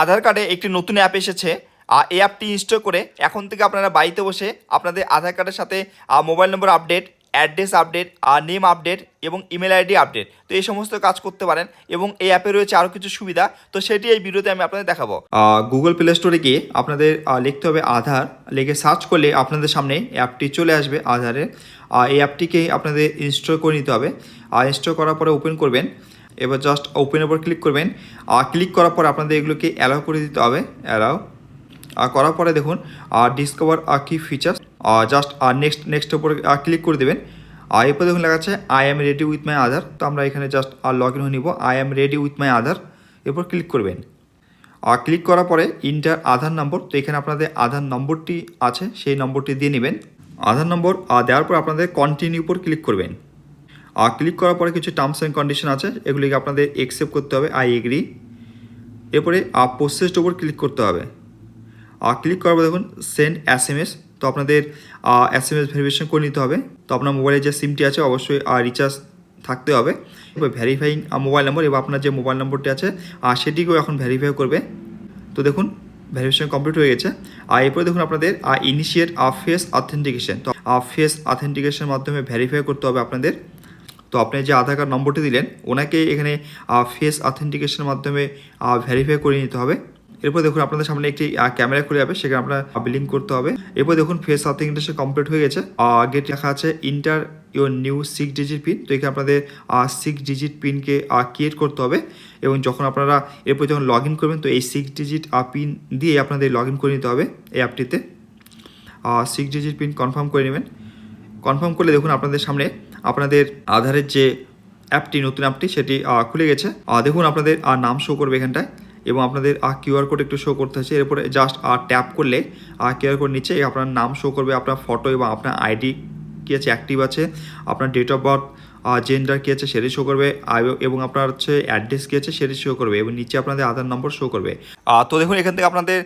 আধার কার্ডে একটি নতুন অ্যাপ এসেছে আর এই অ্যাপটি ইনস্টল করে এখন থেকে আপনারা বাড়িতে বসে আপনাদের আধার কার্ডের সাথে mobile number update address update আর নেম আপডেট এবং ইমেল আইডি আপডেট তো এই সমস্ত কাজ করতে পারেন এবং এই অ্যাপে রয়েছে আরও কিছু সুবিধা। তো সেটি এই ভিডিওতে আমি আপনাদের দেখাবো। গুগল প্লে স্টোরে গিয়ে আপনাদের লিখতে হবে আধার। লিখে সার্চ করলে আপনাদের সামনে অ্যাপটি চলে আসবে আধারের আর এই অ্যাপটিকে আপনাদের ইনস্টল করে নিতে হবে। আর ইনস্টল করার পরে ওপেন করবেন। এবার জাস্ট ওপেনের উপর ক্লিক করবেন। আর ক্লিক করার পর আপনাদের এগুলোকে অ্যালাউ করে দিতে হবে। অ্যালাউ আর করার পরে দেখুন আর ডিসকভার আর কি ফিচার্স আর জাস্ট আর নেক্সট নেক্সটের উপরে ক্লিক করে দেবেন। আর এরপর দেখুন লেখা আছে I am ready with my Aadhaar তো আমরা এখানে জাস্ট আর লগ ইন হয়ে নিব। I am ready with my Aadhaar এরপর ক্লিক করবেন। আর ক্লিক করার পরে ইন্টার আধার নম্বর। তো এখানে আপনাদের আধার নম্বরটি আছে, সেই নম্বরটি দিয়ে নেবেন। আধার নম্বর আর দেওয়ার পর আপনাদের কন্টিনিউ উপর ক্লিক করবেন। আর ক্লিক করার পরে কিছু টার্মস অ্যান্ড কন্ডিশন আছে, এগুলিকে আপনাদের একসেপ্ট করতে হবে আই এগ্রি এরপরে, আর প্রসেসড ওপর ক্লিক করতে হবে। আর ক্লিক করার পর দেখুন সেন্ড এস এম এস তো আপনাদের এস এম এস ভেরিফিকেশন করে নিতে হবে। তো আপনার মোবাইলে যে সিমটি আছে, অবশ্যই রিচার্জ থাকতে হবে। এবার ভ্যারিফাইং মোবাইল নম্বর এবং আপনার যে মোবাইল নম্বরটি আছে আর সেটিকেও এখন ভ্যারিফাই করবে। তো দেখুন ভ্যারিফিকেশন কমপ্লিট হয়ে গেছে। আর এরপরে দেখুন আপনাদের ইনিশিয়েট ফেস অথেন্টিকেশন তো ফেস অথেন্টিকেশনের মাধ্যমে ভ্যারিফাই করতে হবে আপনাদের। তো আপনি যে আধার কার্ড নম্বরটি দিলেন, ওনাকে এখানে ফেস অথেন্টিকেশনের মাধ্যমে ভেরিফাই করে নিতে হবে। এরপর দেখুন, আপনাদের সামনে একটি ক্যামেরা খুলে যাবে, সেখানে আপনার বিলিং করতে হবে। এরপর দেখুন ফেস অথেন্টিকেশন কমপ্লিট হয়ে গেছে। গেট লেখা আছে enter your new six digit pin তো এখানে আপনাদের সিক্স ডিজিট পিনকে ক্রিয়েট করতে হবে। এবং যখন আপনারা এরপর যখন লগ করবেন, তো এই সিক্স ডিজিট পিন দিয়ে আপনাদের লগ করে নিতে হবে এই অ্যাপটিতে সিক্স ডিজিট পিন কনফার্ম করে নেবেন। কনফার্ম করলে দেখুন, আপনাদের সামনে আপনাদের আধারের যে অ্যাপটি, নতুন অ্যাপটি, সেটি খুলে গেছে। দেখুন আপনাদের নাম শো করবে এখানটায় এবং আপনাদের কিউআর কোড একটু শো করতে হচ্ছে। এরপরে জাস্ট ট্যাপ করলে কিউআর কোড নিচে আপনার নাম শো করবে, আপনার ফটো এবং আপনার আইডি কী আছে অ্যাক্টিভ আছে, আপনার ডেট অফ বার্থ জেন্ডার কী আছে, সেটি শো করবে এবং আপনার হচ্ছে অ্যাড্রেস কী আছে, সেটি শো করবে এবং নিচে আপনাদের আধার নম্বর শো করবে। তো দেখুন, এখান থেকে আপনাদের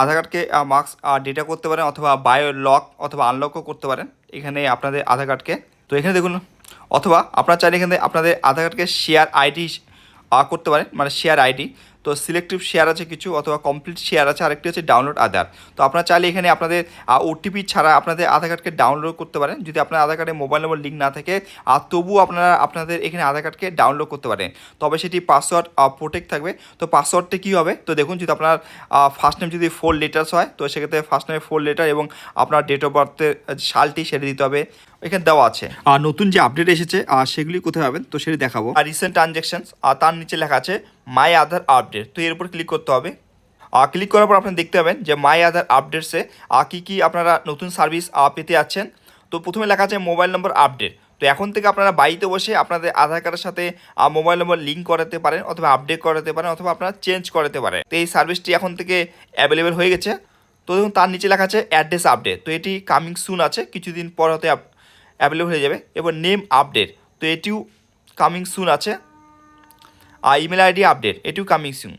আধার কার্ডকে মার্কস ডেটা করতে পারেন অথবা বায়ো লক অথবা আনলকও করতে পারেন। এখানে আপনাদের আধার কার্ডকে তো এখানে দেখুন, অথবা আপনার চাইলে এখানে আপনাদের আধার কার্ডকে শেয়ার আইডি করতে পারেন মানে শেয়ার আইডি তো সিলেক্টিভ শেয়ার আছে কিছু অথবা কমপ্লিট শেয়ার আছে আরেকটি হচ্ছে ডাউনলোড আধার তো আপনারা চাইলে এখানে আপনাদের ওটিপি ছাড়া আপনাদের আধার কার্ডকে ডাউনলোড করতে পারেন। যদি আপনার আধার কার্ডে মোবাইল নম্বর লিঙ্ক না থাকে আর তবুও আপনারা আপনাদের এখানে আধার কার্ডকে ডাউনলোড করতে পারেন। তবে সেটি পাসওয়ার্ড প্রোটেক্ট থাকবে। তো পাসওয়ার্ডটা কী হবে? তো দেখুন যদি আপনার ফার্স্ট নেম যদি ফোর লেটার্স হয় তো সেক্ষেত্রে ফার্স্ট নেমে ফোর লেটার এবং আপনার ডেট অফ বার্থের সালটি সেটা দিতে হবে। এখানে দেওয়া আছে। আর নতুন যে আপডেট এসেছে আর সেগুলি কোথায় পাবেন? তো সেটি দেখাবো। আর রিসেন্ট ট্রানজ্যাকশনস আর তার নিচে লেখা আছে মাই আধার আপডেট তো এর উপর ক্লিক করতে হবে। ক্লিক করার পর আপনি দেখতে পাবেন যে মাই আধার আপডেটসে কী কী আপনারা নতুন সার্ভিস পেতে যাচ্ছেন। তো প্রথমে লেখা আছে মোবাইল নম্বর আপডেট তো এখন থেকে আপনারা বাড়িতে বসে আপনাদের আধার কার্ডের সাথে মোবাইল নম্বর লিঙ্ক করাতে পারেন অথবা আপডেট করাতে পারেন অথবা আপনারা চেঞ্জ করাতে পারেন। তো এই সার্ভিসটি এখন থেকে অ্যাভেলেবেল হয়ে গেছে। তো দেখুন, তার নিচে লেখা আছে অ্যাড্রেস আপডেট তো এটি কামিং সুন আছে, কিছুদিন পর হতে অ্যাভেলেবেল হয়ে যাবে। এবার নেম আপডেট তো এটিও কামিং সুন আছে। আর ইমেল আইডি আপডেট এটিও কামিং সুন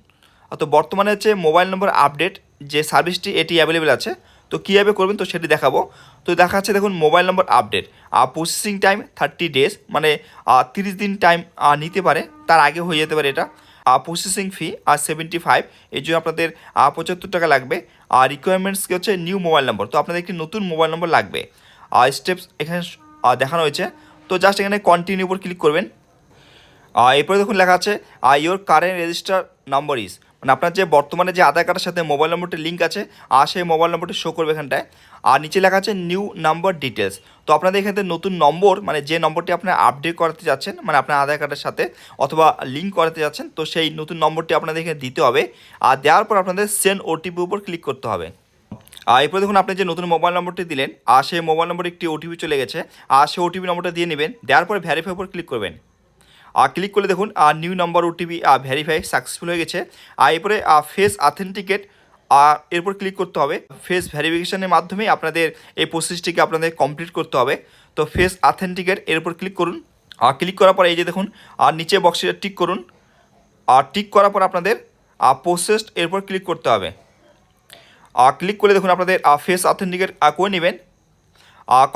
তো বর্তমানে হচ্ছে মোবাইল নম্বর আপডেট যে সার্ভিসটি এটি অ্যাভেলেবেল আছে, তো কীভাবে করবেন তো সেটি দেখাবো। তো দেখা যাচ্ছে দেখুন মোবাইল নম্বর আপডেট আর প্রসেসিং টাইম থার্টি ডেজ মানে তিরিশ দিন টাইম নিতে পারে, তার আগে হয়ে যেতে পারে এটা। প্রসেসিং ফি আর সেভেন্টি ফাইভ এর জন্য আপনাদের পঁচাত্তর টাকা লাগবে। আর রিকোয়ারমেন্টস কি হচ্ছে নিউ মোবাইল নম্বর তো আপনাদের একটি নতুন মোবাইল নম্বর লাগবে। আর স্টেপস এখানে দেখানো হয়েছে। তো জাস্ট এখানে কন্টিনিউ উপর ক্লিক করবেন। এরপরে দেখুন লেখা আছে I your current register number is মানে আপনার যে বর্তমানে যে আধার কার্ডের সাথে মোবাইল নম্বরটি লিঙ্ক আছে আর সেই মোবাইল নম্বরটি শো করবে এখানটায়। আর নিচে লেখা আছে নিউ নাম্বার ডিটেলস তো আপনাদের এখানে নতুন নম্বর মানে যে নম্বরটি আপনারা আপডেট করাতে যাচ্ছেন মানে আপনার আধার কার্ডের সাথে অথবা লিঙ্ক করাতে যাচ্ছেন, তো সেই নতুন নম্বরটি আপনাদের এখানে দিতে হবে। আর দেওয়ার পর আপনাদের সেন্ড ওটিপি উপর ক্লিক করতে হবে। আর এরপরে দেখুন আপনি যে নতুন মোবাইল নম্বরটি দিলেন আর সেই মোবাইল নম্বরে একটি ওটিপি চলে গেছে আর সেই ওটিপি নম্বরটা দিয়ে নেবেন, দেওয়ার পরে ভ্যারিফাই উপর ক্লিক করবেন। আর ক্লিক করলে দেখুন আর নিউ নাম্বার ওটিপি আর ভ্যারিফাই সাকসেসফুল হয়ে গেছে। আর এরপরে ফেস অথেন্টিকেট আর এরপর ক্লিক করতে হবে। ফেস ভ্যারিফিকেশনের মাধ্যমে আপনাদের এই প্রসেসটিকে আপনাদের কমপ্লিট করতে হবে। তো ফেস অথেন্টিকেট এর উপর ক্লিক করুন। আর ক্লিক করার পর এই যে দেখুন আর নিচে বক্সে টিক করুন। আর টিক করার পর আপনাদের প্রসেসড এরপর ক্লিক করতে হবে। আর ক্লিক করলে দেখুন আপনাদের ফেস অথেন্টিকেট করে নেবেন।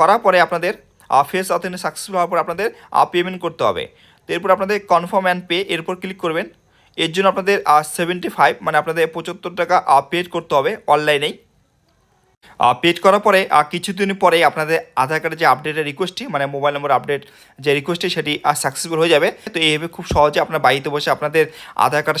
করার পরে আপনাদের ফেস অথেন্টিক সাকসেসফুল হওয়ার পর আপনাদের পেমেন্ট করতে হবে। তো এরপর আপনাদের কনফার্ম অ্যান্ড পে এরপর ক্লিক করবেন। এর জন্য আপনাদের সেভেন্টি ফাইভ মানে আপনাদের পঁচাত্তর টাকা পেড করতে হবে অনলাইনেই পেড করার পরে কিছু কিছুদিন পরে আপনাদের আধার কার্ডের যে আপডেটের রিকোয়েস্টটি মানে মোবাইল নম্বর আপডেট যে রিকোয়েস্টটি সেটি সাকসেসফুল হয়ে যাবে। তো এইভাবে খুব সহজে আপনার বাড়িতে বসে আপনাদের আধার কার্ডের সাথে